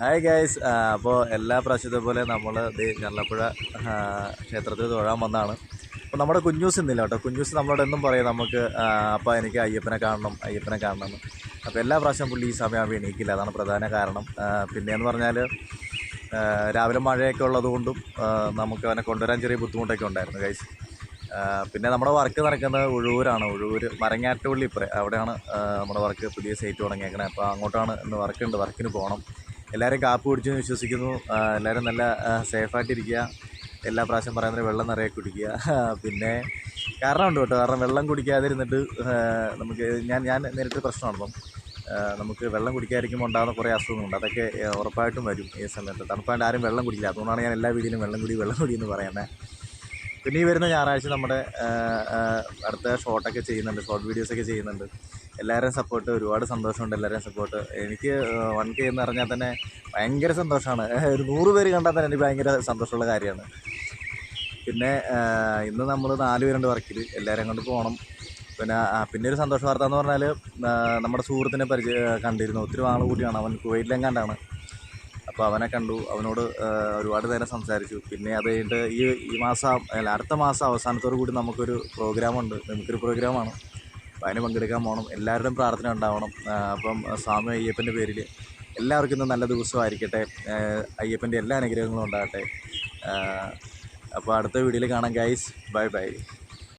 Hi guys അപ്പോൾ എല്ലാ പ്രാവശ്യത്തെ പോലെ നമ്മൾ ആ, ക്ഷേത്രത്തിൽ തൊഴാൻ വന്നതാണ് അപ്പോൾ നമ്മുടെ കുഞ്ഞൂസ് ഇന്നില്ല കേട്ടോ. കുഞ്ഞൂസ് നമ്മളോട് എന്നും പറയും നമുക്ക് അപ്പോൾ എനിക്ക് അയ്യപ്പനെ കാണണം അയ്യപ്പനെ കാണണം. എന്ന് അപ്പോൾ എല്ലാ പ്രാവശ്യം പുള്ളി ഈ സമയമാകുമ്പോൾ എണീക്കില്ല. അതാണ് പ്രധാന കാരണം. പിന്നെ പിന്നെയെന്ന് പറഞ്ഞാൽ രാവിലെ മഴയൊക്കെ ഉള്ളതുകൊണ്ടും നമുക്ക് അവനെ കൊണ്ടുവരാൻ ചെറിയ ബുദ്ധിമുട്ടൊക്കെ ഉണ്ടായിരുന്നു ഗൈസ് പിന്നെ നമ്മുടെ വർക്ക് നടക്കുന്നത് ഉഴൂരാണ്. ഉഴൂർ മരങ്ങാട്ടുപള്ളി ഇപ്പറേ. അവിടെയാണ് നമ്മുടെ വർക്ക് പുതിയ സൈറ്റ് തുടങ്ങിയേക്കണേ. അപ്പോൾ അങ്ങോട്ടാണ് ഇന്ന് വർക്കുണ്ട് വർക്കിന് പോകണം എല്ലാവരും കാപ്പ് കുടിച്ചു എന്ന് വിശ്വസിക്കുന്നു എല്ലാവരും നല്ല സേഫായിട്ടിരിക്കുക എല്ലാ പ്രാവശ്യം പറയുന്നത് വെള്ളം നിറയെ കുടിക്കുക. പിന്നെ കാരണമുണ്ട് കേട്ടോ. കാരണം വെള്ളം കുടിക്കാതിരുന്നിട്ട് നമുക്ക് ഞാൻ ഞാൻ നേരിട്ട് പ്രശ്നമാണ് അപ്പം. ആ, നമുക്ക് വെള്ളം കുടിക്കാതിരിക്കുമ്പോൾ ഉണ്ടാകുന്ന കുറേ അസുഖങ്ങളുണ്ട്. അതൊക്കെ ഉറപ്പായിട്ടും വരും ഈ സമയത്ത്. തണുപ്പായിട്ട് ആരും വെള്ളം കുടിക്കില്ല. അതുകൊണ്ടാണ് ഞാൻ എല്ലാ വീഡിയോയിലും വെള്ളം കുടി വെള്ളം കുടി എന്ന് പറയുന്നത്. പിന്നെ ഈ വരുന്ന ഞായറാഴ്ച നമ്മുടെ അടുത്ത ഷോട്ടൊക്കെ ചെയ്യുന്നുണ്ട് ഷോർട്ട് വീഡിയോസൊക്കെ ചെയ്യുന്നുണ്ട്. എല്ലാവരെയും സപ്പോർട്ട് ഒരുപാട് സന്തോഷമുണ്ട് എല്ലാവരെയും സപ്പോർട്ട് എനിക്ക് വൺ കെ എന്ന് പറഞ്ഞാൽ തന്നെ ഭയങ്കര സന്തോഷമാണ്. ഒരു നൂറ് പേര് കണ്ടാൽ തന്നെ എനിക്ക് ഭയങ്കര സന്തോഷമുള്ള കാര്യമാണ്. പിന്നെ ഇന്ന് നമ്മൾ നാല് പേരുണ്ട് വർക്കിൽ എല്ലാവരെയും കൊണ്ട് പോകണം. പിന്നെ പിന്നെ ഒരു സന്തോഷ വാർത്ത എന്ന് പറഞ്ഞാൽ നമ്മുടെ സുഹൃത്തിനെ പരിചയ കണ്ടിരുന്നു. ഒത്തിരി നാൾ കൂടിയാണ്. അവൻ കുവൈറ്റിലെങ്ങാണ്ടാണ് അപ്പോൾ അവനെ കണ്ടു. അവനോട് ഒരുപാട് നേരം സംസാരിച്ചു. പിന്നെ അത് കഴിഞ്ഞിട്ട് ഈ ഈ മാസം അല്ല അടുത്ത മാസം അവസാനത്തോടു കൂടി നമുക്കൊരു പ്രോഗ്രാമുണ്ട് നമുക്കൊരു പ്രോഗ്രാമാണ് അപ്പോൾ അതിന് പങ്കെടുക്കാൻ പോകണം എല്ലാവരുടെയും പ്രാർത്ഥന ഉണ്ടാവണം. അപ്പം സ്വാമി അയ്യപ്പന്റെ പേരിൽ എല്ലാവർക്കും നല്ല ദിവസമായിരിക്കട്ടെ. അയ്യപ്പന്റെ എല്ലാ അനുഗ്രഹങ്ങളും ഉണ്ടാകട്ടെ. അപ്പോൾ അടുത്ത വീഡിയോയിൽ കാണാം ഗൈസ് ബൈ ബൈ